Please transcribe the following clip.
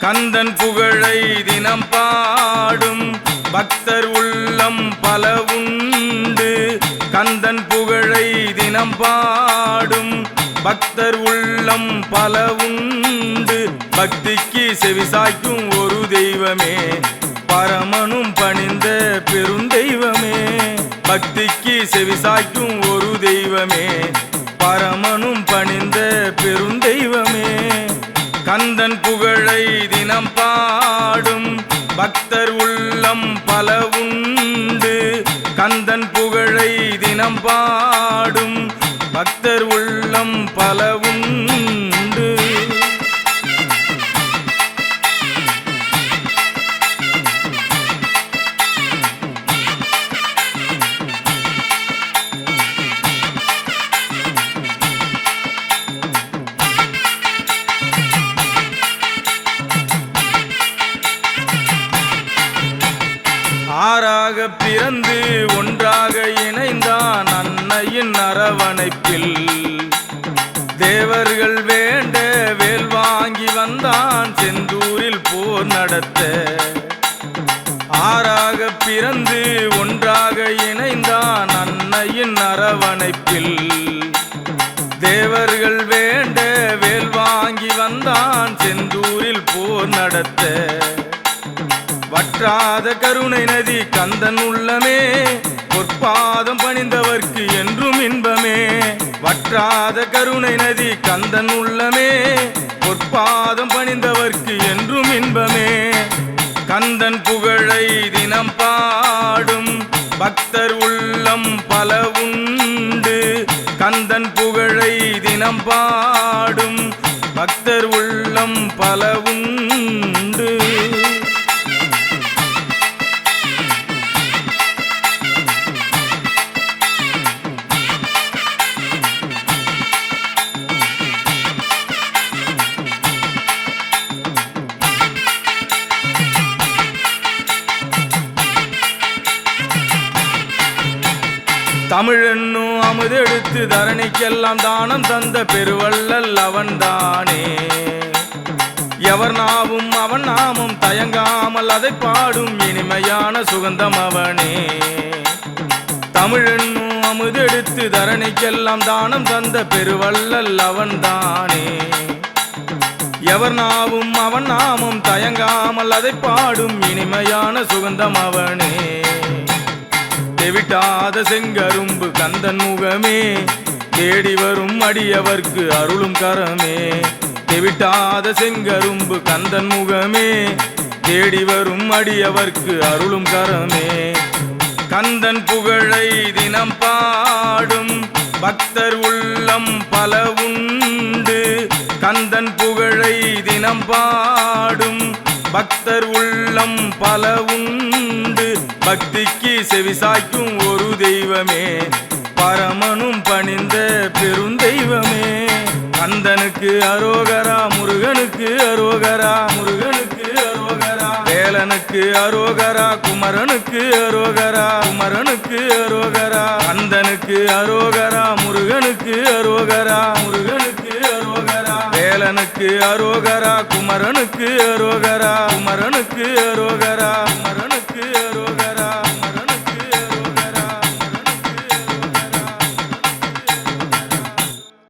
கந்தன் புகழை தினம் பாடும். பக்தர் உள்ளம் பல உண்டு. கந்தன் புகழை தினம் பாடும். பக்தர் உள்ளம் பல உண்டு. பக்திக்கு செவிசாய்க்கும் ஒரு தெய்வமே. பரமனும் பணிந்த பெருந்தெய்வமே பக்திக்கு செவிசாய்க்கும் ஒரு தெய்வமே. பரமனும் பணிந்த பெருந்தெய்வமே கந்தன் புகழை தினம் பாடும். பக்தர் உள்ளம் பல உண்டு. கந்தன் புகழை தினம் பாடும். பக்தர் உள்ளம் பல உண்டு. ஆறாக பிறந்து ஒன்றாக இணைந்தான் அன்னையின் அரவணைப்பில். தேவர்கள் வேண்ட வேல் வாங்கி வந்தான் செந்தூரில் போர் நடத்த. ஆறாக பிறந்து ஒன்றாக இணைந்தான் அன்னையின் அரவணைப்பில். தேவர்கள் வேண்ட வேல் வாங்கி வந்தான் செந்தூரில் போர் நடத்த. வற்றாத கருணை நதி கந்தன் உள்ளமே. பொற்பாதம் பணிந்தவர்க்கு என்றும் இன்பமே. வற்றாத கருணை நதி கந்தன் உள்ளமே. பொற்பாதம் பணிந்தவர்க்கு என்றும் இன்பமே. கந்தன் புகழை தினம் பாடும் பக்தர் உள்ளம் பல உண்டு. கந்தன் புகழை தினம் பாடும் பக்தர் உள்ளம் பல உண்டு. தமிழென்னும் அமுதெடுத்து தரணிக்கெல்லாம் தானம் தந்த பெருவள்ளல் அவன்தானே. எவர் நாவும் அவன் நாமும் தயங்காமல் அதை பாடும் இனிமையான சுகந்தம் அவனே. தமிழென்னும் அமுதெடுத்து தரணிக்கெல்லாம் தானம் தந்த பெருவள்ளல் அவன்தானே. எவர் நாவும் அவன் நாமும் தயங்காமல் அதை பாடும் இனிமையான சுகந்தம் அவனே. செவிட்டாத செங்கரும்பு கந்தன் முகமே. தேடி வரும் அடியவர்க்கு அருளும் கரமே. செவிட்டாத செங்கரும்பு கந்தன் முகமே. தேடி வரும் அடியவர்க்கு அருளும் கரமே. கந்தன் புகழை தினம் பாடும் பக்தர் உள்ளம் பல உண்டு. கந்தன் புகழை தினம் பாடும் பக்தர் உள்ளம் பல உண்டு. பக்திக்கு செவிசாய்க்கும் ஒரு தெய்வமே. பரமனும் பணிந்த பெருந்தெய்வமே கந்தனுக்கு அரோகரா முருகனுக்கு அரோகரா முருகனுக்கு அரோகரா. வேலனுக்கு அரோகரா குமரனுக்கு அரோகரா குமரனுக்கு அரோகரா. கந்தனுக்கு அரோகரா முருகனுக்கு அரோகரா முருகனுக்கு அரோகரா. வேலனுக்கு அரோகரா குமரனுக்கு அரோகரா குமரனுக்கு அரோகரா குமரனுக்கு